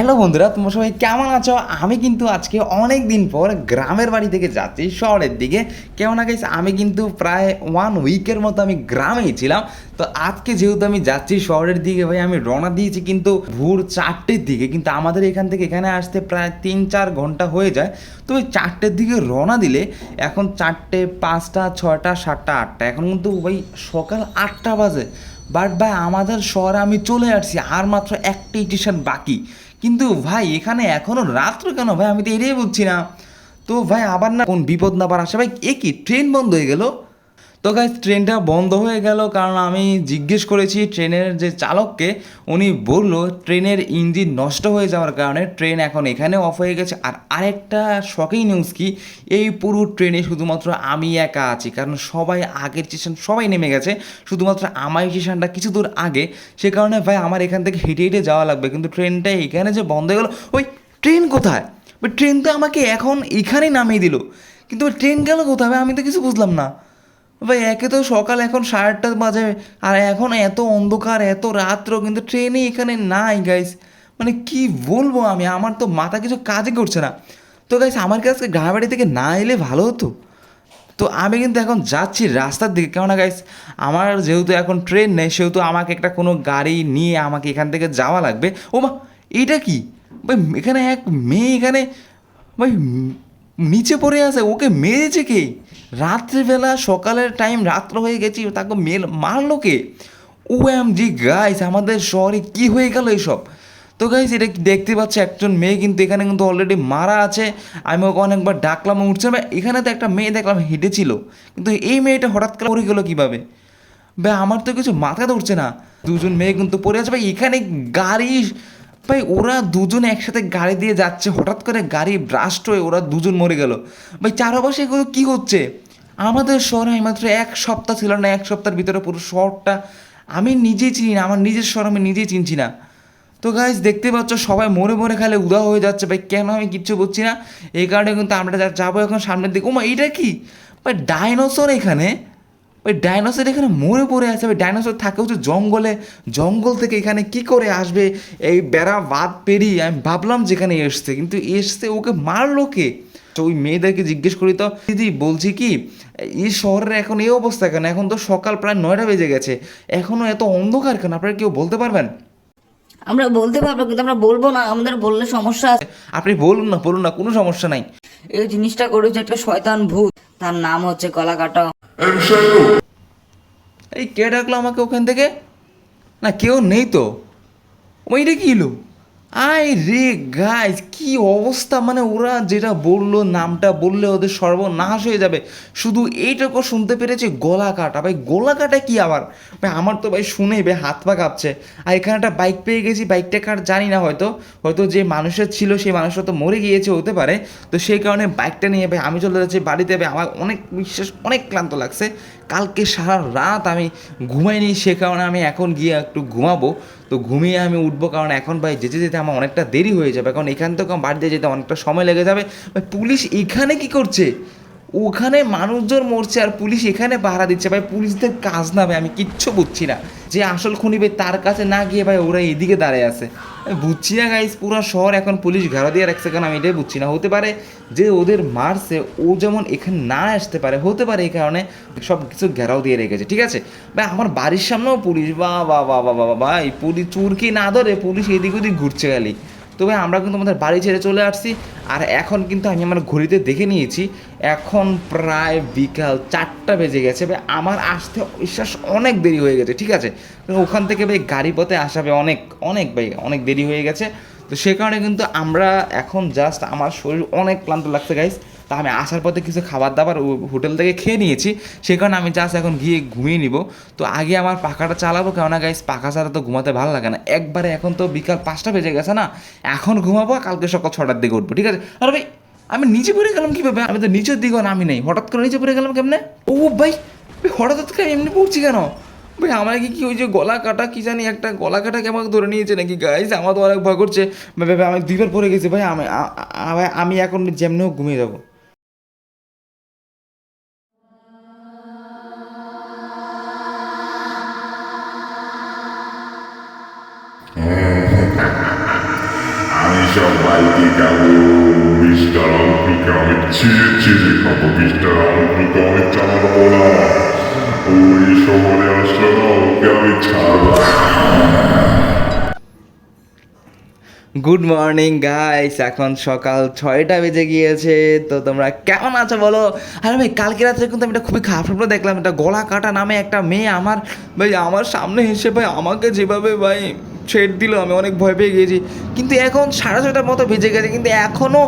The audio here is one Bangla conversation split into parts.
হ্যালো বন্ধুরা, তোমরা সবাই কেমন আছো? আমি কিন্তু আজকে অনেক দিন পর গ্রামের বাড়ি থেকে যাচ্ছি, শহরের দিকে। কেমন গেছে আমি কিন্তু প্রায় ওয়ান উইকের মতো আমি গ্রামেই ছিলাম। তো আজকে যেহেতু আমি যাচ্ছি শহরের দিকে ভাই, আমি রওনা দিয়েছি কিন্তু ভোর চারটের দিকে। কিন্তু আমাদের এখান থেকে এখানে আসতে প্রায় তিন চার ঘণ্টা হয়ে যায়। তো ওই চারটের দিকে রওনা দিলে এখন চারটে, পাঁচটা, ছয়টা, সাতটা, আটটা। এখন কিন্তু ভাই, সকাল আটটা বাজে। বাট ভাই, আমাদের শহরে আমি চলে আসছি, আর মাত্র একটা স্টেশন বাকি। কিন্তু ভাই, এখানে এখনও রাত্র কেন ভাই? আমি তো এটাই বুঝছি না। তো ভাই, আবার না কোন বিপদ না আবার আসে ভাই, এ কি? ট্রেন বন্ধ হয়ে গেল? তো গাইজ ট্রেনটা বন্ধ হয়ে গেল কারণ আমি জিজ্ঞেস করেছি ট্রেনের যে চালককে, উনি বলল ট্রেনের ইঞ্জিন নষ্ট হয়ে যাওয়ার কারণে ট্রেন এখন এখানে অফ হয়ে গেছে। আর আরেকটা শকিং নিউজ কি, এই পুরো ট্রেনে শুধুমাত্র আমি একা আছি, কারণ সবাই আগের স্টেশন সবাই নেমে গেছে, শুধুমাত্র আমার স্টেশনটা কিছু দূর আগে। সে কারণে ভাই আমার এখান থেকে হেঁটে হেঁটে যাওয়া লাগবে, কিন্তু ট্রেনটা এখানে যে বন্ধ হয়ে গেলো, ওই ট্রেন কোথায়? ট্রেন তো আমাকে এখন এখানে নামিয়ে দিল। কিন্তু ট্রেন গেল কোথায় আমি তো কিছু বুঝলাম না। ভাই, একে তো সকাল এখন সাড়ে আটটা বাজে আর এখন এত অন্ধকার, এত রাত্র, কিন্তু ট্রেনে এখানে নাই গাইস মানে কি বলব আমি? আমার তো মাথা কিছু কাজই করছে না। তো গাইস আমার কাছে গ্রামের বাড়ি থেকে না এলে ভালো হতো? তো আমি কিন্তু এখন যাচ্ছি রাস্তার দিকে। কেননা গাইস আমার যেহেতু এখন ট্রেন নেই, সেহেতু আমাকে একটা কোনো গাড়ি নিয়ে আমাকে এখান থেকে যাওয়া লাগবে। ও মা এটা কি? ভাই, এখানে এক মেয়ে এখানে, ভাই নিচে পড়ে আছে। ওকে মেরেছে কে? রাত্রিবেলা সকালের টাইম রাত্র হয়ে গেছি, তাকে মেল, মারলো কে? ও এম জি গাইস আমাদের শহরে কি হয়ে গেল এইসব তো গাইস এটা দেখতে পাচ্ছি, একজন মেয়ে কিন্তু এখানে কিন্তু অলরেডি মারা আছে। আমি ওকে অনেকবার ডাকলাম উঠছে ভাই এখানে তো একটা মেয়ে দেখলাম, হেঁটেছিল। কিন্তু এই মেয়েটা হঠাৎ করে পড়ে গেলো কীভাবে? ভাই আমার তো কিছু মাথা ধরছে না। দুজন মেয়ে কিন্তু পড়ে আছে, ভাই, এখানে গাড়ি ভাই, ওরা দুজন একসাথে গাড়ি দিয়ে যাচ্ছে, হঠাৎ করে গাড়ি ব্রাস্ট হয়ে ওরা দুজন মরে গেল। ভাই, চারপাশে এগুলো কী হচ্ছে? আমাদের শহরে মাত্র এক সপ্তাহ ছিল না, এক সপ্তাহের ভিতরে পুরো শহরটা আমি নিজেই চিনি না, আমার নিজের শহর আমি নিজেই চিনছি না। তো গাইজ দেখতে পাচ্ছ, সবাই মরে মরে খালে উদা হয়ে যাচ্ছে। ভাই, কেন আমি কিচ্ছু বুঝছি না। এই কারণে কিন্তু আমরা যাব এখন সামনের দিকে। ওমা এইটা কি? ভাই ডাইনোসর এখানে ওই ডাইনোসর এখানে মরে পড়ে আছে ওই ডাইনোসর থাকে হচ্ছে জঙ্গলে। জঙ্গল থেকে এখানে কি করে আসবে? এই বেড়া বাদ পেরিয়ে আমি ভাবলাম যেখানে এসছে কিন্তু এসছে ওকে মারলো কে? তো ওই মেয়েদেরকে জিজ্ঞেস করি তো দিদি বলছি কি এই শহরের এখন এই অবস্থা কেন? এখন তো সকাল প্রায় নয়টা বেজে গেছে। এখনও এত অন্ধকার কেন? আপনারা কেউ বলতে পারবেন? আমরা বলতে পারব কিন্তু আমরা বলব না আমাদের বললে সমস্যা আছে। আপনি বলুন না বলুন না কোনো সমস্যা নাই। এই জিনিসটা করেছে একটা শয়তান ভূত তার নাম হচ্ছে গলা কাটা এই কে ডাকলো আমাকে ওখান থেকে? না কেউ নেই তো। ওইটা কি হলো? আই রে গাইজ কি অবস্থা? মানে ওরা যেটা বলল, নামটা বললে ওদের সর্বনাশ হয়ে যাবে। শুধু এইটুকু শুনতে পেরেছে, গলা কাটা। ভাই, গলা কাটা কি আবার? ভাই, আমার তো ভাই শুনে ভাই, হাত পা কাঁপছে। আর এখানে একটা বাইক পেয়ে গেছি বাইকটা কার জানি না হয়তো। হয়তো যে মানুষের ছিল, সেই মানুষটা তো মরে গিয়েছে, হতে পারে। তো সেই কারণে বাইকটা নিয়ে ভাই, আমি চলে যাচ্ছি বাড়িতে। ভাই, আমার অনেক বিশ্বাস, অনেক ক্লান্ত লাগছে। কালকে সারা রাত আমি ঘুমাইনি, সে কারণে আমি এখন গিয়ে একটু ঘুমাবো। তো ঘুমিয়ে আমি উঠবো, কারণ এখন ভাই যেতে যেতে আমার অনেকটা দেরি হয়ে যাবে। কারণ এখান থেকে বাড়িতে যেতে অনেকটা সময় লেগে যাবে। ভাই পুলিশ এখানে কি করছে? ওখানে মানুষজন মরছে আর পুলিশ এখানে পাহারা দিচ্ছে। ভাই, পুলিশদের কাজ না, ভাই, আমি কিচ্ছু বুঝছি না। যে আসল খুনি ভাই তার কাছে না গিয়ে ভাই ওরা এদিকে দাঁড়িয়ে আছে। বুঝছি না গাইস পুরো শহর এখন পুলিশ ঘেরা দিয়ে রাখছে কেন আমি এটাই বুঝছি না। হতে পারে যে ওদের মারছে, ও যেমন এখানে না আসতে পারে, হতে পারে এই কারণে সব কিছু ঘেরাও দিয়ে রেখেছে, ঠিক আছে? ভাই, আমার বাড়ির সামনেও পুলিশ বা বা বা বা বা ভাই, পুলিশ চুরকি না ধরে পুলিশ এদিক ওদিক ঘুরছে খালি। তো ভাই আমরা কিন্তু আমাদের বাড়ি ছেড়ে চলে আসছি। আর এখন কিন্তু আমি আমার ঘড়িতে দেখে নিয়েছি, এখন প্রায় বিকাল চারটা বেজে গেছে। ভাই, আমার আসতে বিশ্বাস অনেক দেরি হয়ে গেছে, ঠিক আছে? ওখান থেকে ভাই গাড়ি পথে আসাবে অনেক অনেক ভাই, অনেক দেরি হয়ে গেছে। তো সে কারণে কিন্তু আমরা এখন জাস্ট আমার শরীর অনেক ক্লান্ত লাগছে গাইস তা আমি আসার পথে কিছু খাবার দাবার হোটেল থেকে খেয়ে নিয়েছি। সে কারণে আমি জাস্ট এখন গিয়ে ঘুমিয়ে নিব। তো আগে আমার পাখাটা চালাবো, কেননা গাইস পাখা ছাড়া তো ঘুমাতে ভালো লাগে না। একবারে এখন তো বিকাল পাঁচটা বেজে গেছে না? এখন ঘুমাবো কালকে সকাল ছটার দিকে উঠবো, ঠিক আছে? আরে ভাই, আমি নিচে পড়ে গেলাম কীভাবে? আমি তো নিচের দিকেও নামি নেই। হঠাৎ করে নিচে পড়ে গেলাম কেমনে? ও ভাই হঠাৎ করে এমনি পড়ছি কেন? ভাই, আমার কি কি ওই যে গলা কাটা, কি জানি একটা গলা কাটা কি আমাকে ধরে নিয়েছে নাকি গাইস আমার তো অনেক ভয় করছে। ভাই আমি দুইবার পড়ে গেছি। ভাই, আমি আমি এখন যেমনি হোক ঘুমিয়ে যাব। কেমন মিস্টার আঙ্কুলকে আমি ছিঁড়ে ছিঁড়ে খাব মিস্টার আঙ্কুলকে আমি ছাড়বো না ওই শহরে আসলে না ওকে আমি ছাড়বো গুড মর্নিং গাইস এখন সকাল ছয়টা বেজে গিয়েছে। তো তোমরা কেমন আছো বলো? আরে ভাই, কালকে রাত্রে কিন্তু আমি এটা খুবই খারাপ স্বপ্ন দেখলাম। এটা গলা কাটা নামে একটা মেয়ে আমার, ভাই, আমার সামনে ভাই, আমাকে যেভাবে, ভাই ছেড় দিল আমি অনেক ভয় পেয়ে গিয়েছি। কিন্তু এখন সাড়ে ছটার মতো ভেজে গেছে, কিন্তু এখনও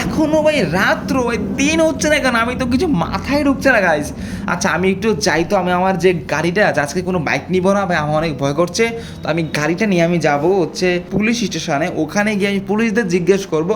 এখনও ভাই রাত্র ভাই দিন হচ্ছে না কেন, আমি তো কিছু মাথায় ঢুকছে না গাইস আচ্ছা আমি একটু যাই তো, আমি আমার যে গাড়িটা আছে, আজকে কোনো বাইক নিব না, ভাই, আমার অনেক ভয় করছে। তো আমি গাড়িটা নিয়ে আমি যাব হচ্ছে পুলিশ স্টেশনে ওখানে গিয়ে আমি পুলিশদের জিজ্ঞেস করব,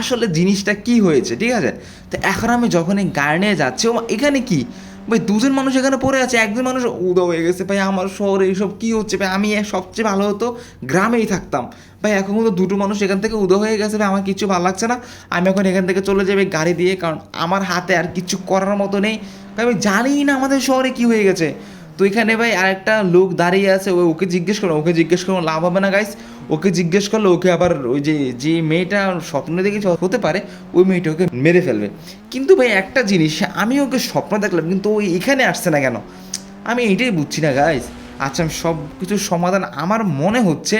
আসলে জিনিসটা কি হয়েছে, ঠিক আছে? তো এখন আমি যখন এই নিয়ে যাচ্ছি, ও এখানে কি? ভাই, দুজন মানুষ এখানে পড়ে আছে, একজন মানুষ উদা হয়ে গেছে। ভাই, আমার শহরে এইসব কী হচ্ছে? ভাই, আমি সবচেয়ে ভালো হতো গ্রামেই থাকতাম। ভাই, এখন তো দুটো মানুষ এখান থেকে উদো হয়ে গেছে। ভাই, আমার কিছু ভালো লাগছে না। আমি এখন এখান থেকে চলে যাবে গাড়ি দিয়ে, কারণ আমার হাতে আর কিছু করার মতো নেই। ভাই, আমি জানি না আমাদের শহরে কি হয়ে গেছে। তো এখানে ভাই আরেকটা লোক দাঁড়িয়ে আছে, ও ওকে জিজ্ঞেস করো ওকে জিজ্ঞেস করো লাভ হবে না গাইস ওকে জিজ্ঞেস করলে, ওকে আবার ওই যে যে মেয়েটা স্বপ্ন দেখেছে, হতে পারে, ওই মেয়েটা ওকে মেরে ফেলবে। কিন্তু ভাই একটা জিনিস, আমি ওকে স্বপ্ন দেখলাম, কিন্তু ওই এখানে আসছে না কেন? আমি এইটাই বুঝছি না গাইস আচ্ছা আমি সব কিছুর সমাধান, আমার মনে হচ্ছে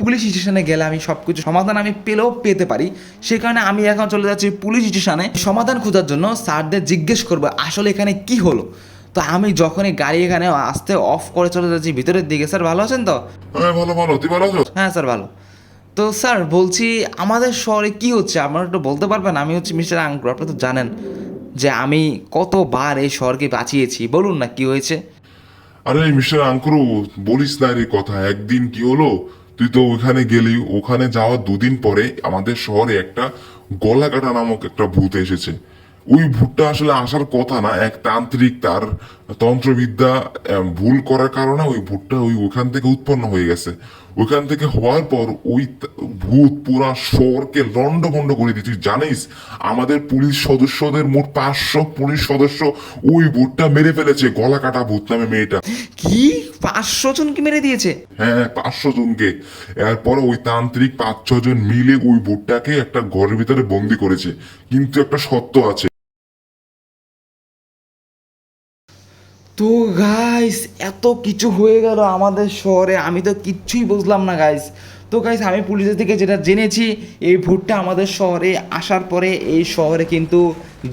পুলিশ স্টেশনে গেলে আমি সব কিছু সমাধান আমি পেলেও পেতে পারি। সে কারণে আমি এখন চলে যাচ্ছি পুলিশ স্টেশনে। সমাধান খোঁজার জন্য স্যারদের জিজ্ঞেস করব, আসলে এখানে কি হলো? তো আমি যখনই গাড়ি এখানে আসতে অফ করে চলে যাচ্ছি ভিতরের দিকে। স্যার ভালো আছেন তো? হ্যাঁ ভালো ভালো। তুই ভালো আছো হ্যাঁ স্যার ভালো। তো স্যার বলছি আমাদের শহরে কি হচ্ছে? আপনারা একটু বলতে পারবেন? আমি হচ্ছে মিস্টার আঙ্কুর আপনি তো জানেন যে আমি কতবার এই শহরকে বাঁচিয়েছি। বলুন না কি হয়েছে? আরে মিস্টার আঙ্কুরু বলিস না রে কথা। একদিন কি হলো? তুই তো ওখানে গেলি। ওখানে যাওয়ার দুদিন পরে আমাদের শহরে একটা গলা কাটা নামক একটা ভূত এসেছে। ওই ভূতটা আসলে আসার কথা না এক তান্ত্রিক তার তন্ত্রবিদ্যা ভুল করার কারণে ওই ভূতটা ওই ওখান থেকে উৎপন্ন হয়ে গেছে। ওখান থেকে হওয়ার পর ওই ভূত পুরা শহরকে লন্ডভন্ড করে দিয়েছে। জানিস আমাদের পুলিশ সদস্যদের মোট পাঁচশো পুলিশ সদস্য ওই ভূতটা মেরে ফেলেছে গলা কাটা ভূত নামে মেয়েটা। কি? পাঁচশো জনকে মেরে দিয়েছে? হ্যাঁ পাঁচশো জনকে। এরপরে ওই তান্ত্রিক পাঁচ ছজন মিলে ওই ভূতটাকে একটা ঘরের ভিতরে বন্দি করেছে। কিন্তু একটা সত্য আছে। তো গাইস এত কিছু হয়ে গেল আমাদের শহরে, আমি তো কিচ্ছুই বুঝলাম না গাইস তো গাইস আমি পুলিশের থেকে যেটা জেনেছি, এই ভোটটা আমাদের শহরে আসার পরে এই শহরে কিন্তু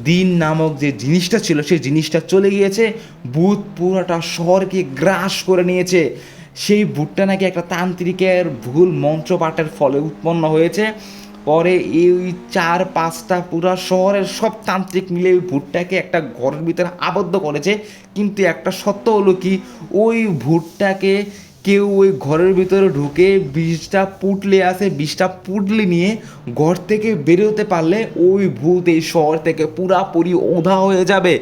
দিন নামক যে জিনিসটা ছিল, সেই জিনিসটা চলে গিয়েছে, ভূত পুরোটা শহরকে গ্রাস করে নিয়েছে। সেই ভূতটা নাকি একটা তান্ত্রিকের ভুল মন্ত্রপাঠের ফলে উৎপন্ন হয়েছে। পরে এই চার পাঁচটা পুরা শহরের সব তান্ত্রিক মিলে ওই ভুট্টাকে একটা ঘরের ভিতরে আবদ্ধ করেছে। কিন্তু একটা সত্য হলো কি, ওই ভুট্টাকে কেউ ওই ঘরের ভিতরে ঢুকে বিষটা পুটলে আসে বিষটা পুটলে নিয়ে ঘর থেকে বেরোতে পারলে ওই ভূত এই শহর থেকে পুরাপুরি ওধা হয়ে যাবে।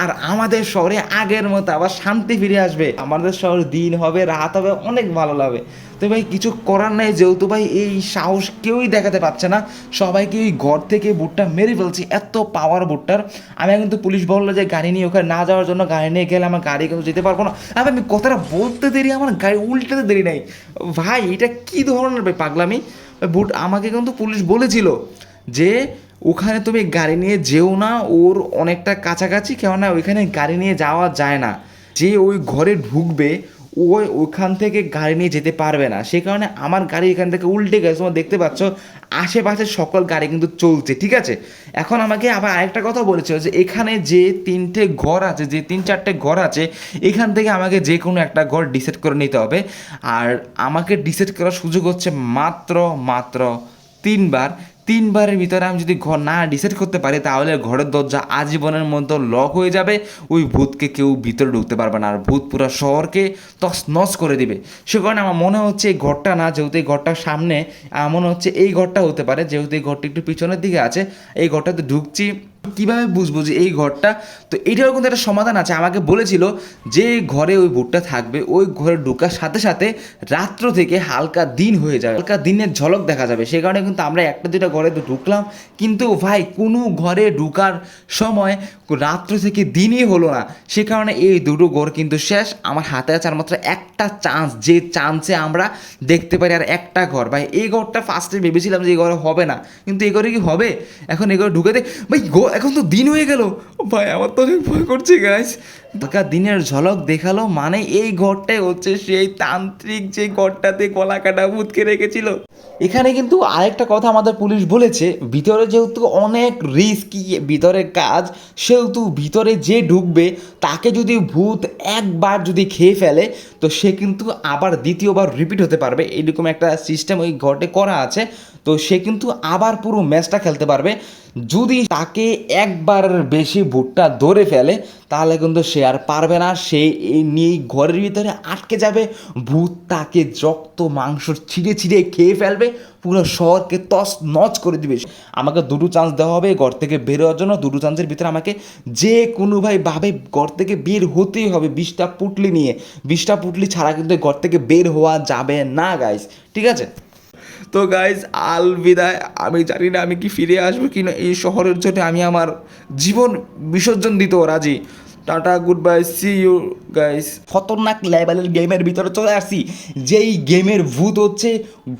আর আমাদের শহরে আগের মতো আবার শান্তি ফিরে আসবে। আমাদের শহরে দিন হবে, রাত হবে, অনেক ভালো লাগবে। তো ভাই, কিছু করার নেই, যেহেতু ভাই এই সাহস কেউই দেখাতে পারছে না। সবাইকে ওই ঘর থেকে বুটটা মেরে ফেলছি, এত পাওয়ার বুটটার। আমি কিন্তু পুলিশ বলল যে, গাড়ি নিয়ে ওখানে না যাওয়ার জন্য গাড়ি নিয়ে গেলে আমার গাড়ি কিন্তু যেতে পারব না। আর আমি কথাটা বলতে দেরি, আমার গাড়ি উল্টাতে দেরি নাই। ভাই, এটা কি ধরনের ভাই পাগলামি? বুট আমাকে কিন্তু পুলিশ বলেছিল যে, ওখানে তুমি গাড়ি নিয়ে যেও না, ওর অনেকটা কাছাকাছি, কেননা ওইখানে গাড়ি নিয়ে যাওয়া যায় না। যে ওই ঘরে ঢুকবে ওই ওখান থেকে গাড়ি নিয়ে যেতে পারবে না। সেই কারণে আমার গাড়ি এখান থেকে উল্টে গেছে। তোমরা দেখতে পাচ্ছ, আশেপাশে সকল গাড়ি কিন্তু চলছে, ঠিক আছে? এখন আমাকে আবার আরেকটা কথা বলেছিল যে, এখানে যে তিনটে ঘর আছে, যে তিন চারটে ঘর আছে, এখান থেকে আমাকে যে কোনো একটা ঘর ডিসাইড করে নিতে হবে। আর আমাকে ডিসাইড করার সুযোগ হচ্ছে মাত্র মাত্র তিনবার তিনবারের ভিতরে আমি যদি ঘর না ডিসাইড করতে পারি, তাহলে ঘরের দরজা আজীবনের মতো লক হয়ে যাবে। ওই ভূতকে কেউ ভিতরে ঢুকতে পারবে না। আর ভূত পুরো শহরকে তস নস করে দিবে। সে কারণে আমার মনে হচ্ছে এই ঘরটা না, যেহেতু এই ঘরটার সামনে, আমার মনে হচ্ছে এই ঘরটা হতে পারে। যেহেতু এই ঘরটি একটু পিছনের দিকে আছে, এই ঘরটাতে ঢুকছি। কীভাবে বুঝব যে এই ঘরটা? তো এটারও কিন্তু একটা সমাধান আছে। আমাকে বলেছিল যে ঘরে ওই ভূতটা থাকবে, ওই ঘরে ঢোকার সাথে সাথে রাত্র থেকে হালকা দিন হয়ে যাবে। হালকা দিনের ঝলক দেখা যাবে। সেই কারণে কিন্তু আমরা একটা দুটা ঘরে তো ঢুকলাম। কিন্তু ভাই, কোনো ঘরে ঢুকার সময় রাত্র থেকে দিনই হলো না। সে কারণে এই দুটো ঘর কিন্তু শেষ। আমার হাতে আছে আর মাত্র একটা চান্স। যে চান্সে আমরা দেখতে পারি আর একটা ঘর। ভাই, এই ঘরটা ফার্স্টে ভেবেছিলাম যে এই ঘরে হবে না। কিন্তু এই ঘরে কি হবে? এখন এই ঘরে ঢুকে দেখ ভাই এখন তো দিন হয়ে গেল। ভাই আমার তো অনেক ভয় করছে গাইস ঢাকা দিনের ঝলক দেখাল মানে এই ঘরটাই হচ্ছে সেই তান্ত্রিক যে ঘরটাতে গলা কাটা ভূতকে রেখেছিল। এখানে কিন্তু আরেকটা কথা আমাদের পুলিশ বলেছে, ভিতরে যেহেতু অনেক রিস্কি, ভিতরে কাজ, সেহেতু ভিতরে যে ঢুকবে তাকে যদি ভূত একবার যদি খেয়ে ফেলে, তো সে কিন্তু আবার দ্বিতীয়বার রিপিট হতে পারবে। এরকম একটা সিস্টেম ওই ঘরটে করা আছে, তো সে কিন্তু আবার পুরো ম্যাচটা খেলতে পারবে। যদি তাকে একবার বেশি ভুট্টা ধরে ফেলে, তাহলে কিন্তু সে আর পারবে না, সে নিয়ে ঘরের ভিতরে আটকে যাবে। ভূত তাকে রক্ত, মাংস ছিঁড়ে ছিঁড়ে খেয়ে ফেলবে, পুরো শহরকে তস নচ করে দিবে। আমাকে দুটো চান্স দেওয়া হবে ঘর থেকে বের হওয়ার জন্য। দুটো চান্সের ভিতরে আমাকে যে কোনোভাবে ভাবে ঘর থেকে বের হতেই হবে, বিশটা পুটলি নিয়ে। বিশটা পুটলি ছাড়া কিন্তু ঘর থেকে বের হওয়া যাবে না গাইস ঠিক আছে? তো গাইজ আল বিদায় আমি জানি না আমি কি ফিরে আসব কি না এই শহরের জন্য আমি আমার জীবন বিসর্জন দিতেও রাজি। Tata good bye see you guys খতরনাক লেভেলের গেমের ভিতরে চলে আসছি। যেই গেমের ভূত হচ্ছে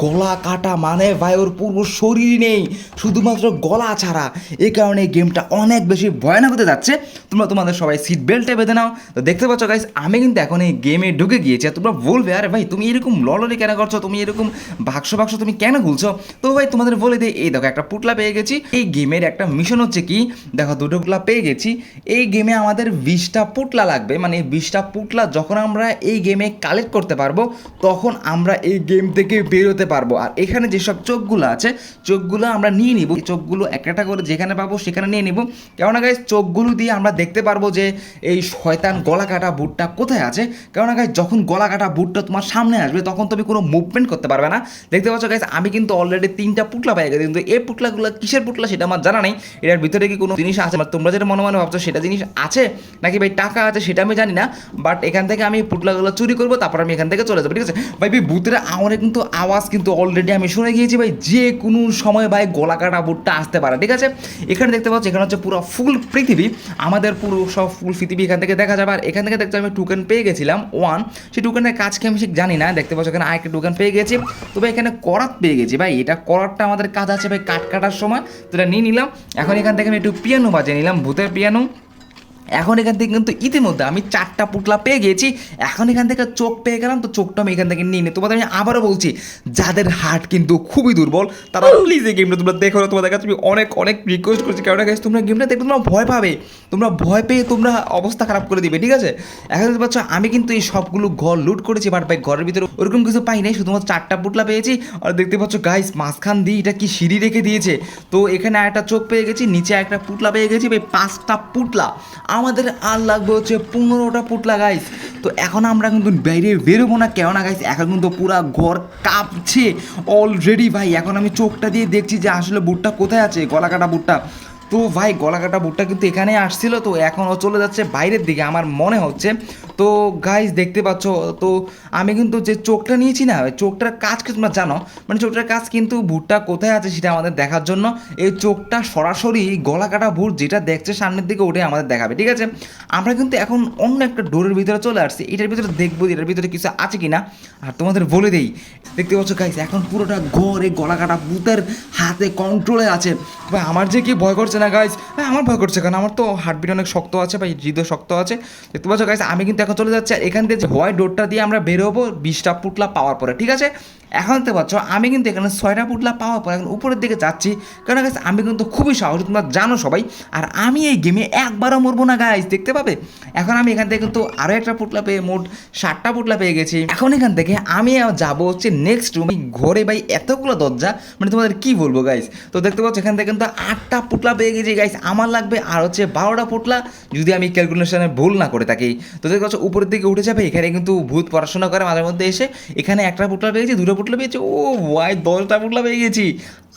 গলা কাটা মানে ভাই পুরো শরীর নেই, শুধুমাত্র গলা ছাড়া। এই কারণে গেমটা অনেক বেশি ভয়ানক হতে যাচ্ছে। তোমরা তোমাদের সবাই সিট বেল্টে বেঁধে নাও। তো দেখতে পাচ্ছ গাইস আমি কিন্তু এখন এই গেমে ঢুকে গিয়েছি তোমরা বলবে, আরে ভাই, তুমি এরকম ললরি কেন করছ? তুমি এরকম বাক্স বাক্স তুমি কেন খুলছো তো ভাই, তোমাদের বলে দিই, এই দেখো, একটা পুটলা পেয়ে গেছি। এই গেমের একটা মিশন হচ্ছে কি? দেখো, দুটো পুটলা পেয়ে গেছি। এই গেমে আমাদের বিশটা পুটলা লাগবে। মানে এই বিশটা পুটলা যখন আমরা এই গেমে কালেক্ট করতে পারব, তখন আমরা এই গেম থেকে বেরোতে পারব। আর এখানে যেসব চোখগুলো আছে, চোখগুলো আমরা নিয়ে নিব। এই চোখগুলো একটা করে যেখানে পাবো সেখানে নিয়ে নিব। কেননা গাইজ চোখগুলো দিয়ে আমরা দেখতে পারব যে এই শয়তান গলা কাটা বুটটা কোথায় আছে। কেননা গাইজ যখন গলা কাটা বুটটা তোমার সামনে আসবে, তখন তুমি কোনো মুভমেন্ট করতে পারবে না। দেখতে পাচ্ছ গাইজ আমি কিন্তু অলরেডি তিনটা পুটলা পেয়ে গেছি। কিন্তু এই পুটলাগুলো কিসের পুটলা সেটা আমার জানা নেই। এটার ভিতরে কি কোনো জিনিস আছে? তোমরা যেটা মনে মনে ভাবছ, সেটা জিনিস আছে? নাকি ভাই টাকা আছে সেটা আমি জানি না বাট এখান থেকে আমি পুটলাগুলো চুরি করব, তারপর আমি এখান থেকে চলে যাব, ঠিক আছে? ভাই ভাই, ভূতের আমার কিন্তু আওয়াজ কিন্তু অলরেডি আমি শুনে গিয়েছি, ভাই, যে কোনো সময়, ভাই গলা কাটা বুটটা আসতে পারে, ঠিক আছে? এখানে দেখতে পাচ্ছ, এখানে হচ্ছে পুরো ফুল পৃথিবী, আমাদের পুরো সব ফুল পৃথিবী এখান থেকে দেখা যাবে, আর এখান থেকে দেখতে আমি টোকেন পেয়ে গেছিলাম ওয়ান সেই টোকেনের কাজ কি আমি ঠিক জানি না, দেখতে পাচ্ছ এখানে আরেকটা টোকেন পেয়ে গেছি, তবে এখানে করাত পেয়ে গেছি, ভাই, এটা করাতটা আমাদের কাজ আছে, ভাই, কাট কাটার সময়, তো এটা নিয়ে নিলাম, এখন এখান থেকে আমি একটু পিয়ানো বাজিয়ে নিলাম, ভূতের পিয়ানো এখন এখান থেকে কিন্তু ইতিমধ্যে আমি চারটা পুটলা পেয়ে গেছি এখন এখান থেকে চোখ পেয়ে গেলাম, তো চোখটা আমি এখান থেকে নিয়ে নিই তোমাদের আমি আবারও বলছি, যাদের হার্ট কিন্তু খুবই দুর্বল, তারা প্লিজ এই গেমটা তোমরা দেখো না। তোমাদের কাছে আমি অনেক অনেক রিকোয়েস্ট করছি। কারণ গাছ তোমরা গেমটা দেখবে তোমরা ভয় পাবে। তোমরা ভয় পেয়ে তোমরা অবস্থা খারাপ করে দিবে, ঠিক আছে? এখন দেখতে পাচ্ছ, আমি কিন্তু এই সবগুলো ঘর লুট করেছি বাট ভাই ঘরের ভিতরে ওরকম কিছু পাই নাই। শুধুমাত্র চারটা পুটলা পেয়েছি। আর দেখতে পাচ্ছ গাইস মাঝখান দিয়ে এটা কি সিঁড়ি রেখে দিয়েছে। তো এখানে একটা চোখ পেয়ে গেছি, নিচে একটা পুটলা পেয়ে গেছি, ভাই, পাঁচটা পুটলা আমাদের আর লাগবে হচ্ছে পনেরোটা পুটলা গাইস তো এখন আমরা কিন্তু বাইরে বেরোবো না, কেন না গাইস এখন কিন্তু পুরা ঘর কাঁপছে অলরেডি ভাই। এখন আমি চোখটা দিয়ে দেখছি যে আসলে বুটটা কোথায় আছে গলা কাটা বুটটা। তো ভাই গলা কাটা বুটটা কিন্তু এখানে আসছিল, তো এখন ও চলে যাচ্ছে বাইরের দিকে। আমার মনে হচ্ছে তো গাইস দেখতে পাচ্ছ, তো আমি কিন্তু যে চোখটা নিয়েছি না চোখটার কাজ কি তোমরা জানো? মানে চোখটার কাজ কিন্তু ভুটটা কোথায় আছে সেটা আমাদের দেখার জন্য। এই চোখটা সরাসরি গলা কাটা ভুট যেটা দেখছে সামনের দিকে ওটাই আমাদের দেখাবে, ঠিক আছে? আমরা কিন্তু এখন অন্য একটা ডোরের ভিতরে চলে আসছি। এটার ভিতরে দেখব এটার ভিতরে কিছু আছে কি না আর তোমাদের বলে দেই, দেখতে পাচ্ছ গাইস এখন পুরোটা ঘর গলা কাটা ভূতের হাতে কন্ট্রোলে আছে। ভাই, আমার যে কি ভয় করছে না ভাই, আমার ভয় করছে কারণ আমার তো হার্টবিট অনেক শক্ত আছে, ভাই, হৃদয় শক্ত আছে। দেখতে পাচ্ছ গাইস আমি কিন্তু এখন চলে যাচ্ছে, আর এখান থেকে যে হোয়াইট ডোরটা দিয়ে আমরা বেরোবো বিশটা পুটলা পাওয়ার পরে, ঠিক আছে? এখন দেখতে পাচ্ছ আমি কিন্তু এখানে ছয়টা পুটলা পাওয়ার পর এখন উপরের দিকে যাচ্ছি। কারণ গাইস আমি কিন্তু খুবই সাহস, তোমরা জানো সবাই। আর আমি এই গেমে একবারও মরবো না গাইস দেখতে পাবে? এখন আমি এখান থেকে কিন্তু আরও একটা পুটলা পেয়ে মোট ষাটটা পুটলা পেয়ে গেছি। এখন এখান থেকে আমি যাব হচ্ছে নেক্সট রুম ঘরে ভাই এতগুলো দরজা মানে তোমাদের কি বলব গাইস তো দেখতে পাচ্ছ, এখান থেকে কিন্তু আটটা পুটলা পেয়ে গেছি গাইস আমার লাগবে আর হচ্ছে বারোটা পুটলা যদি আমি ক্যালকুলেশনে ভুল না করে থাকি। তো দেখতে পাচ্ছ, উপরের দিকে উঠে যাবে, এখানে কিন্তু ভূত পড়াশোনা করে মাঝে মধ্যে এসে। এখানে একটা পুটলা পেয়েছি দুটো পুটলা পেয়েছি। ও ভাই, দশটা পুটলা পেয়ে গেছি।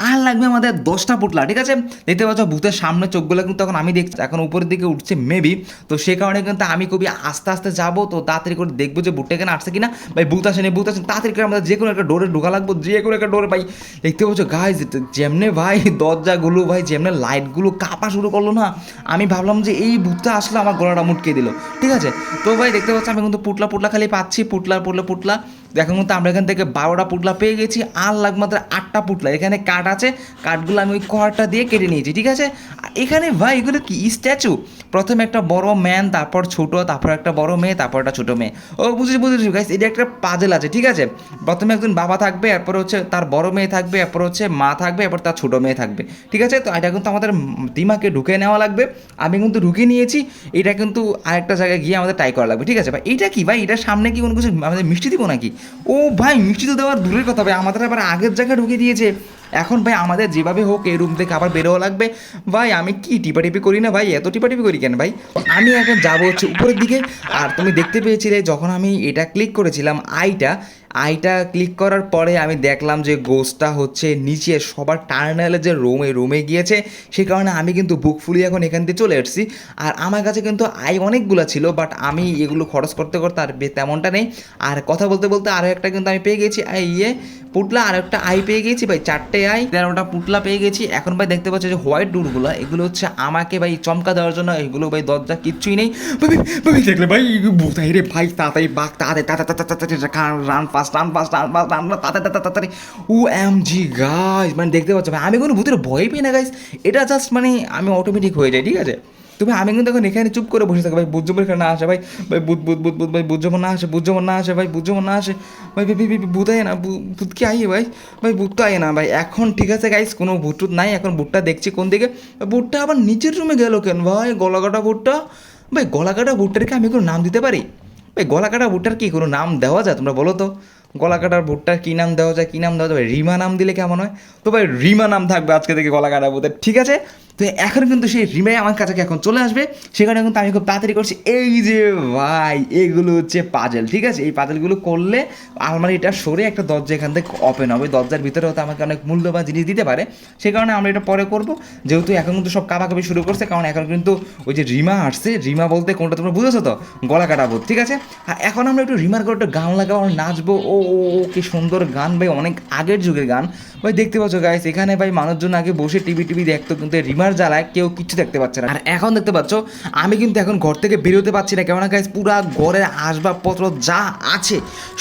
আর লাগবে আমাদের দশটা পুটলা ঠিক আছে? দেখতে পাচ্ছ, ভূতের সামনে চোখগুলো কিন্তু তখন আমি দেখছি, এখন উপরের দিকে উঠছে মেবি তো সে কারণে কিন্তু আমি খুবই আস্তে আস্তে যাব, তো তাড়াতাড়ি করে দেখব যে ভূতটা এখানে আসছে কিনা। ভাই, ভূত আসেনি ভূত আসেনি, তাড়াতাড়ি করে আমাদের যে কোনো একটা ডোরে ঢোকা লাগবো, যে কোনো একটা ডোরে ভাই। দেখতে পাচ্ছ গাইজ যেমনে ভাই দরজাগুলো, ভাই, যেমনে লাইটগুলো কাঁপা শুরু করল না, আমি ভাবলাম যে এই ভূতটা আসলে আমার গলাটা মুটকে দিল, ঠিক আছে? তো ভাই, দেখতে পাচ্ছ, আমি কিন্তু পুটলা পুটলা খালি পাচ্ছি পুটলা পুটলা পুটলা দেখো কিন্তু আমরা এখান থেকে বারোটা পুটলা পেয়ে গেছি, আর লাগবে মাত্র আটটা পুটলা এখানে কাঠ আছে, কাঠগুলো আমি ওই কড়াটা দিয়ে কেটে নিয়েছি, ঠিক আছে? এখানে ভাই, এগুলো কি? স্ট্যাচু? প্রথমে একটা বড় ম্যান, তারপর ছোট, তারপর একটা বড় মেয়ে, তারপর একটা ছোট মেয়ে। ও, বুঝেছি বুঝেছি গাইস এটা একটা পাজেল আছে, ঠিক আছে? প্রথমে একজন বাবা থাকবে, এরপর হচ্ছে তার বড় মেয়ে থাকবে, এরপর হচ্ছে মা থাকবে, এরপর তার ছোট মেয়ে থাকবে, ঠিক আছে? তো এটা কিন্তু আমাদের দিমাকে ঢুকে নেওয়া লাগবে। আমি কিন্তু ঢুকে নিয়েছি, এটা কিন্তু আরেকটা জায়গায় গিয়ে আমাদের ট্রাই করা লাগবে, ঠিক আছে? ভাই, এটা কি? ভাই, এটার সামনে কি কোনো কিছু আমাদের মিষ্টি দিব নাকি? ও ভাই, মিষ্টি তো দেওয়ার দূরের কথা ভাই, আমাদের আবার আগের জায়গায় ঢুকে দিয়েছে। এখন ভাই, আমাদের যেভাবে হোক, এই রুম থেকে আবার বেরোও লাগবে। ভাই, আমি কি টিপাটিপি করি না ভাই? এত টিপাটিপি করি কেন ভাই? আমি এখন যাব হচ্ছে উপরের দিকে, আর তুমি দেখতে পেয়েছিলে, যখন আমি এটা ক্লিক করেছিলাম আইটা আইটা ক্লিক করার পরে আমি দেখলাম যে গোসটা হচ্ছে নিচে সবার টার্নালে যে রুমে রুমে গিয়েছে সে কারণে আমি কিন্তু বুক ফুলিয়ে এখন এখান থেকে চলে এসেছি আর আমার কাছে কিন্তু আই অনেকগুলো ছিল বাট আমি এগুলো খরচ করতে করতে আর তেমনটা নেই আর কথা বলতে বলতে আরও একটা কিন্তু আমি পেয়ে গেছি আই ইয়ে পুটলা আর একটা আই পেয়ে গেছি ভাই চারটে আই তেরোটা পুটলা পেয়ে গেছি এখন ভাই দেখতে পাচ্ছি যে হোয়াইট ডুরগুলো এগুলো হচ্ছে আমাকে ভাই চমকা দেওয়ার জন্য এগুলো ভাই দরজা কিচ্ছুই নেই দেখলে ভাই বোঝাই রে ভাই তাড়াতাড়ি বাঘ তাড়াতাড়ি তাড়াতাড়ি run fast run fast run fast run তাড়াতাড়ি তাড়াতাড়ি ও এম জি গাইস মানে দেখতে পাচ্ছ ভাই আমি কোনো ভূতের ভয় পাই না গাইস এটা জাস্ট মানে আমি অটোমেটিক হয়ে যাই, ঠিক আছে? তুমি, আমি কিন্তু এখন এখানে চুপ করে বসে থাকি, ভাই বুঝ এখানে না আসে, ভাই। ভাই বুধ বুধ বুধ বুধ ভাই বুঝ না আসে বুঝ না আসে, ভাই বুঝ না আসে। ভাই ভাই বুধ আয় না বুধ কি আইয়ে ভাই? ভাই বুধ তো আয় না, ভাই। এখন ঠিক আছে গাইস কোনো ভূত নাই, এখন বুটটা দেখছি কোন দিকে। বুটটা আবার নিচের রুমে গেল কেন, ভাই গলা কাটা বুটটা ভাই গলা কাটা বুটটাকে আমি কোনো নাম দিতে পারি? ভাই গলা কাটা ভুট্টার কি কোনো নাম দেওয়া যায়? তোমরা বলো তো। গলা কাটার ভুট্টার কী নাম দেওয়া যায়, কী নাম দেওয়া যায়? রিমা নাম দিলে কেমন হয়? তো ভাই, রিমা নাম থাকবে আজকে থেকে গলা কাটা ভূতের, ঠিক আছে? তো এখন কিন্তু সেই রিমাই আমার কাছে এখন চলে আসবে। সেখানে কিন্তু আমি খুব তাড়াতাড়ি করছি। এই যে ভাই, এগুলো হচ্ছে পাজেল ঠিক আছে? এই পাজেলগুলো করলে আলমারিটা সরে একটা দরজা এখান থেকে ওপেন হবে। দরজার ভিতরে হয়তো আমাকে অনেক মূল্যবান জিনিস দিতে পারে। সে কারণে আমরা এটা পরে করব। যেহেতু এখন কিন্তু সব কাবাকাবি শুরু করছে, কারণ এখন কিন্তু ওই যে রিমা আসছে, রিমা বলতে কোনটা তোমরা বুঝেছ তো? গলা কাটাবো, ঠিক আছে? আর এখন আমরা একটু রিমার করে একটু গান লাগাবো নাচবো। ও ও কি সুন্দর গান ভাই, অনেক আগের যুগের গান। ভাই, দেখতে পাচ্ছ গাইস এখানে ভাই মানুষজন আগে বসে টিভি টিভি দেখতো, কিন্তু এই রিমার জ্বালায় কেউ কিছু দেখতে পাচ্ছে না। আর এখন দেখতে পাচ্ছ, আমি কিন্তু এখন ঘর থেকে বেরোতে পারছি না। কেননা গাইস পুরা ঘরের আসবাবপত্র যা আছে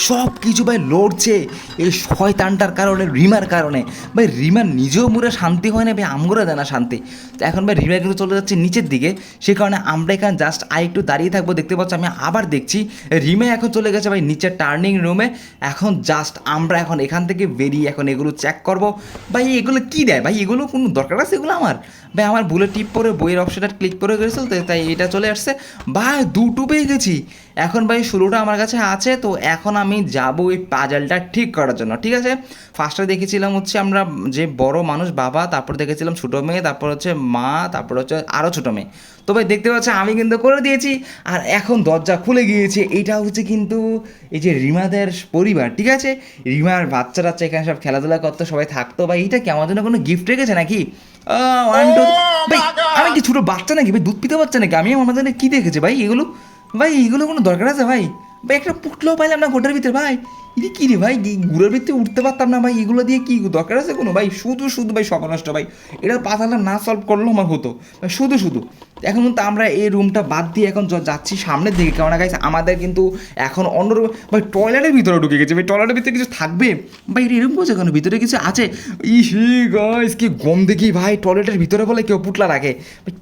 সব কিছু ভাই লড়ছে। এই শয়তানটার কারণে, রিমার কারণে। ভাই রিমার নিজেও মুরে শান্তি হয় না, ভাই আমগুলো দেয় না শান্তি। তো এখন ভাই, রিমা কিন্তু চলে যাচ্ছে নিচের দিকে। সে কারণে আমরা এখানে জাস্ট আর একটু দাঁড়িয়ে থাকব, দেখতে পাচ্ছ, আমি আবার দেখছি, রিমা এখন চলে গেছে ভাই নিচের টার্নিং রুমে এখন জাস্ট আমরা এখন এখান থেকে বেরিয়ে এখন এগুলো চেক করব। ভাই, এগুলো কি দেয়? ভাই, এগুলো কোনো দরকার আছে? এগুলো আমার। ভাই, আমার বুলেট টিপ পরে, বইয়ের অপশনটা ক্লিক করে গেছিল তাই এটা চলে আসছে। ভাই দুটো পেয়ে গেছি। এখন ভাই ষোলোটা আমার কাছে আছে তো এখন আমি যাব ওই পাজালটা ঠিক করার জন্য ঠিক আছে? ফার্স্টে দেখেছিলাম হচ্ছে আমরা যে বড় মানুষ বাবা তারপর দেখেছিলাম ছোটো মেয়ে তারপর হচ্ছে মা তারপর হচ্ছে আরও ছোটো মেয়ে। তো ভাই দেখতে পাচ্ছ আমি কিন্তু করে দিয়েছি আর এখন দরজা খুলে গিয়েছে এটা হচ্ছে কিন্তু এই যে রিমাদের পরিবার ঠিক আছে? রিমার বাচ্চা টাচ্চা এখানে সব খেলাধুলা করতো সবাই থাকতো ভাই এটা কি আমার জন্য কোনো গিফট রেখেছে নাকি? আহ, one, two, ভাই আমি কি ছোটো বাচ্চা নাকি? ভাই দুধ পিতে বাচ্চা নাকি? আমি আমার জন্য কী দেখেছে ভাই এগুলো? ভাই এগুলো কোনো দরকার আছে ভাই? ভাই, একটা পুটলেও পাইলাম না গোটার ভিতরে, ভাই। এটা কী রে ভাই? গুড়ের ভিতরে উঠতে পারতাম না ভাই, এগুলো দিয়ে কি দরকার আছে কোনো? ভাই, শুধু শুধু ভাই সর্বনষ্ট ভাই। এটা পাতালা না সলভ করলেও আমার হতো। ভাই, শুধু শুধু। এখন তো আমরা এই রুমটা বাদ দিয়ে এখন যাচ্ছি সামনের দিকে। কেমন গাইছে আমাদের কিন্তু এখন অন্য রুম ভাই টয়লেটের ভিতরে ঢুকে গেছে। ভাই টয়লেটের ভিতরে কিছু থাকবে? ভাই এরকম বলছে কেন? ভিতরে কিছু আছে? ইহি গাইস কি গম দেখি ভাই। টয়লেটের ভিতরে বলে কেউ পুটলা রাখে।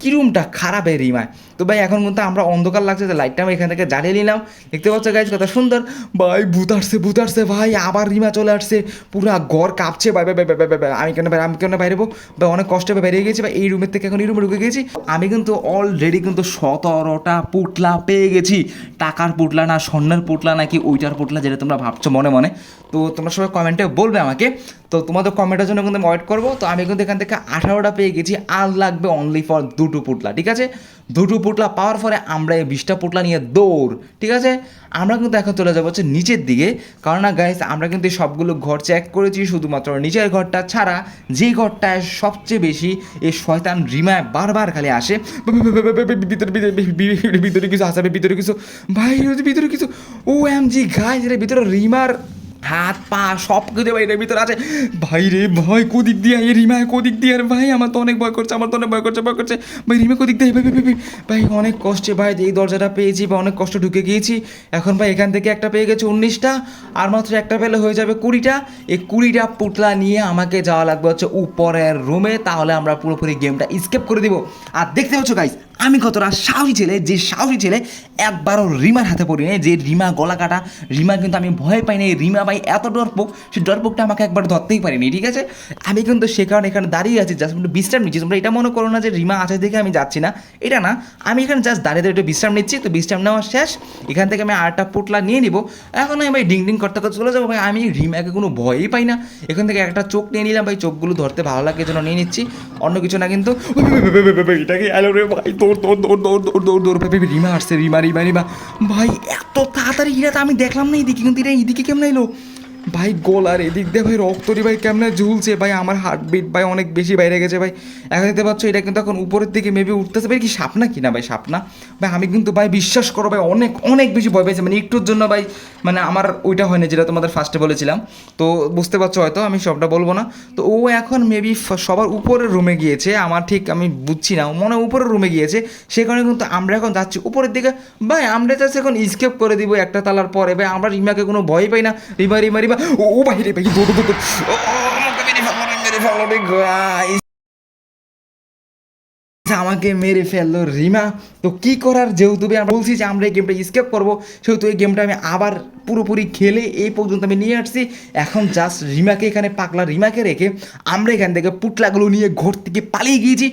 কী রুমটা খারাপ এই রিমায় তো ভাই এখন কিন্তু আমরা অন্ধকার লাগছে তো লাইটটা আমি এখান থেকে জ্বালিয়ে নিলাম। দেখতে পাচ্ছ গাইজ কত সুন্দর। ভাই ভূত আসছে ভূত আসছে ভাই আবার রিমা চলে আসছে। পুরা ঘর কাঁপছে ভাই ভাই ভাই ভাই, ভাই, আমি কেন আমি কেন বাইরেবো ভাই অনেক কষ্টে বেরিয়ে গেছি ভাই এই রুমের থেকে এখন এই রুমে ঢুকে গেছি। আমি কিন্তু অলরেডি কিন্তু সতেরোটা পুটলা পেয়ে গেছি। টাকার পুটলা না স্বর্ণের পুটলা নাকি ওইটার পুটলা যেটা তোমরা ভাবছ মনে মনে। তো তোমরা সবাই কমেন্টে বলবে আমাকে। তো তোমাদের কমেন্টের জন্য কিন্তু ওয়েট করব। তো আমি কিন্তু এখান থেকে আঠারোটা পেয়ে গেছি। আর লাগবে অনলি ফর দুটো পুটলা ঠিক আছে? দুটো পুটলা পাওয়ার পরে আমরা এই বিশটা পুটলা নিয়ে দৌড়, ঠিক আছে? আমরা কিন্তু এখন চলে যাব হচ্ছে নিচের দিকে। কারণ না গাইস আমরা কিন্তু সবগুলো ঘর চেক করেছি। শুধুমাত্র নিচের ঘরটা ছাড়া যে ঘরটায় সবচেয়ে বেশি এই শয়তান রিমায় বারবার খালি আসে, ভিতরে ভিতরে ভিতরে কিছু আসাবে, ভিতরে কিছু। ভাই, ভিতরে কিছু। ও এম জি গাইস এর ভিতরে রিমার হাত পা সব কিছু ভাই এর ভিতরে আছে। ভাই রে ভাই কোদিক দিয়ে এই রিমা কোদিক দিয়ে আর ভাই আমার তো অনেক ভয় করছে আমার তো অনেক ভয় করছে ভয় করছে। ভাই রিমা কোদিক দিয়ে ভাই, ভাই ভাই অনেক কষ্টে ভাই এই দরজাটা পেয়েছি বা অনেক কষ্ট ঢুকে গিয়েছি। এখন ভাই এখান থেকে একটা পেয়ে গেছে উনিশটা আর মাত্র একটা পেলে হয়ে যাবে কুড়িটা। এই কুড়িটা পুতলা নিয়ে আমাকে যাওয়া লাগবে হচ্ছে উপরের রুমে তাহলে আমরা পুরোপুরি গেমটা স্কেপ করে দিব। আর দেখতে পাচ্ছ গাইস আমি কতটা সাহসী ছেলে, যে সাহসী ছেলে একবারও রিমার হাতে পড়ি নাই যে রিমা গলা কাটা, রিমা কিন্তু আমি ভয় পাইনি, রিমা ভাই এত ডরপোক, সেই ডরপোকটা আমাকে একবার ধরতেই পারিনি, ঠিক আছে? আমি কিন্তু সে কারণে এখানে দাঁড়িয়ে আছি জাস্ট একটু বিশ্রাম নিচ্ছি, তোমরা এটা মনে করো না যে রিমা আছে দেখে আমি যাচ্ছি না, এটা না, আমি এখানে জাস্ট দাঁড়িয়ে দাঁড়িয়ে একটু বিশ্রাম নিচ্ছি, তো বিশ্রাম নেওয়া শেষ, এখান থেকে আমি আটটা পোটলা নিয়ে নিব, এখন আমি ভাই ডিং ডিং করতে করতে চলে যাব, ভাই আমি রিমাকে কোনো ভয়ই পাই না, এখান থেকে একটা চোখ নিয়ে নিলাম, ভাই চোখগুলো ধরতে ভালো লাগে জন্য নিয়ে নিচ্ছি, অন্য কিছু না কিন্তু রে ভাই? দৌড় দৌড় দৌড় দৌড় দৌড় দৌড় দৌড় ভাই, রিমা আসছে রিমা রিমা রিমা। ভাই এত তাড়াতাড়ি হিরা তো আমি দেখলাম না এদিকে কিন্তু এদিকে কেমন এলো? ভাই গোলার এদিক দিয়ে ভাই রক্তরি ভাই, কেমনে ঝুলছে? ভাই, আমার হার্টবিট ভাই অনেক বেশি বাইরে গেছে ভাই। এখন দেখতে পাচ্ছ, এটা কিন্তু এখন উপরের দিকে মেবি উঠতেছে। ভাই, কি সাপ না কি না ভাই সাপ না ভাই, আমি কিন্তু ভাই বিশ্বাস করো ভাই, অনেক অনেক বেশি ভয় পেয়েছি। মানে একটুর জন্য ভাই মানে আমার ওইটা হয়নি, যেটা তোমাদের ফার্স্টে বলেছিলাম। তো বুঝতে পারছ হয়তো, আমি সবটা বলব না। তো ও এখন মেবি সবার উপরের রুমে গিয়েছে। আমার ঠিক আমি বুঝছি না মনে উপরের রুমে গিয়েছে। সে কারণে কিন্তু আমরা এখন যাচ্ছি উপরের দিকে। ভাই, আমরা জাস্ট এখন স্কেপ করে দিব একটা তালার পরে। ভাই, আমরা রিমাকে কোনো ভয় পাই না। রিমা রিমা রিমা। ও ও ভাই রে ভাই দৌড় দৌড় দৌড়। ও, আমাকে মেরে ফেলো রে। আমাকে মেরে ফেলল রিমা তো কি করার যেহেতু আমরা বলছি যে আমরা এই গেমটা স্কেপ করব সেহেতু এই গেমটা আমি আবার পুরোপুরি খেলে এই পর্যন্ত আমি নিয়ে আসছি এখন জাস্ট রিমাকে এখানে পাকলা রিমাকে রেখে আমরা এখান থেকে পুটলাগুলো নিয়ে ঘর থেকে পালিয়ে গিয়েছি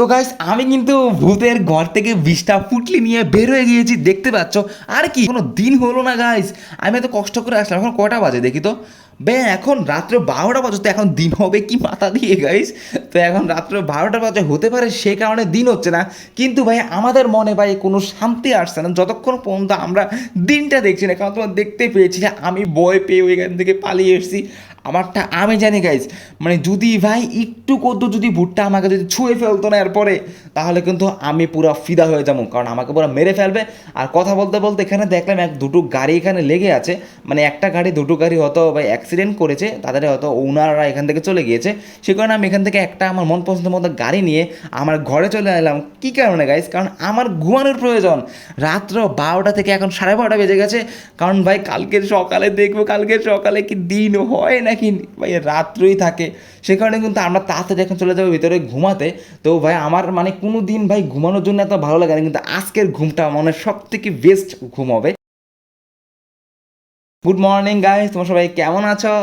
তো গাইস আমি কিন্তু ভূতের ঘর থেকে বিশটা পুটলি নিয়ে বের হয়ে গিয়েছি, দেখতে পাচ্ছ? আর কি, কোনো দিন হলো না গাইস আমি এত কষ্ট করে আসলাম, এখন কটা বাজে দেখি তো? বে, এখন রাত্রে বারোটা বাজে, তো এখন দিন হবে কি মাথা দিয়ে গাইস তো এখন রাত্রে বারোটা বাজে, হতে পারে সে কারণে দিন হচ্ছে না। কিন্তু ভাই, আমাদের মনে ভাই কোনো শান্তি আসছে না। যতক্ষণ পর্যন্ত আমরা দিনটা দেখছি না, কারণ তোমার দেখতে পেয়েছি আমি বয় পেয়ে ওইখান থেকে পালিয়ে এসেছি। আমারটা আমি জানি গাইজ মানে যদি ভাই একটু কত যদি ভুট্টা আমাকে যদি ছুঁয়ে ফেলতো না এরপরে, তাহলে কিন্তু আমি পুরো ফিদা হয়ে যাব। কারণ আমাকে পুরো মেরে ফেলবে। আর কথা বলতে বলতে এখানে দেখলাম এক দুটো গাড়ি এখানে লেগে আছে। মানে একটা গাড়ি, দুটো গাড়ি হয়তো ভাই অ্যাক্সিডেন্ট করেছে। তাদের হয়তো ওনাররা এখান থেকে চলে গিয়েছে। সে কারণে আমি এখান থেকে একটা আমার মন পছন্দের মতো গাড়ি নিয়ে আমার ঘরে চলে এলাম। কী কারণে গাইজ কারণ আমার ঘুমানোর প্রয়োজন। রাত্র বারোটা থেকে এখন সাড়ে বারোটা বেজে গেছে। কারণ ভাই কালকের সকালে দেখব, কালকের সকালে কি দিন হয় নাকি ভাই রাত্রই থাকে? সে কারণে কিন্তু আমরা তাড়াতাড়ি এখন চলে যাব ভিতরে ঘুমাতে। তো ভাই আমার মানে কোনো দিন ভাই ঘুমানোর জন্য এত ভালো লাগে না, কিন্তু আজকের ঘুমটা মানে সব থেকে বেস্ট ঘুম হবে। গুড মর্নিং গাইস তোমরা সবাই কেমন আছো?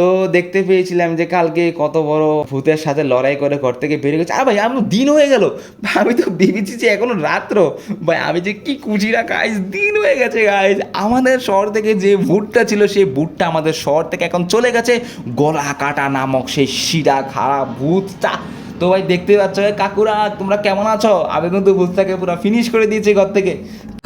তো দেখতে পেয়েছিলাম যে কালকে কত বড় ভূতের সাথে লড়াই করে ঘর থেকে বেরিয়ে গেছে। আর ভাই আমি দিন হয়ে গেল। আমি তো ভেবেছি যে এখনও রাত্র। ভাই, আমি যে কি কুচিরা কাজ দিন হয়ে গেছে গাইজ আমাদের শহর থেকে যে ভুটটা ছিল, সেই ভুটটা আমাদের শহর থেকে এখন চলে গেছে। গলা কাটা নামক সেই শিরা খারাপ ভূতটা তো ভাই দেখতে পাচ্ছ কাকুরা তোমরা কেমন আছো? আমি কিন্তু ভূতটাকে পুরো ফিনিশ করে দিয়েছি ঘর থেকে।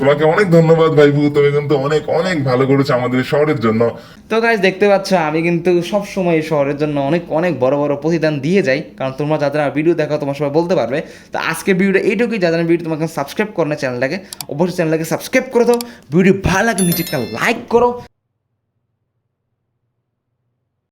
তোমাকে অনেক ধন্যবাদ ভাই ভূত তুমি কিন্তু অনেক অনেক ভালো করেছ আমাদের শহরের জন্য। তো গাইজ দেখতে পাচ্ছ আমি কিন্তু সব সময় শহরের জন্য অনেক অনেক বড় বড় প্রতিদান দিয়ে যাই। কারণ তোমরা যাদের ভিডিও দেখো তোমার সবাই বলতে পারবে। তো আজকের ভিডিওটা এইটুকুই। যাদের ভিডিও তোমাকে সাবস্ক্রাইব করো না চ্যানেলটাকে অবশ্যই চ্যানেলটাকে সাবস্ক্রাইব করে দাও। ভিডিও ভালো লাগে নিচে একটা লাইক করো।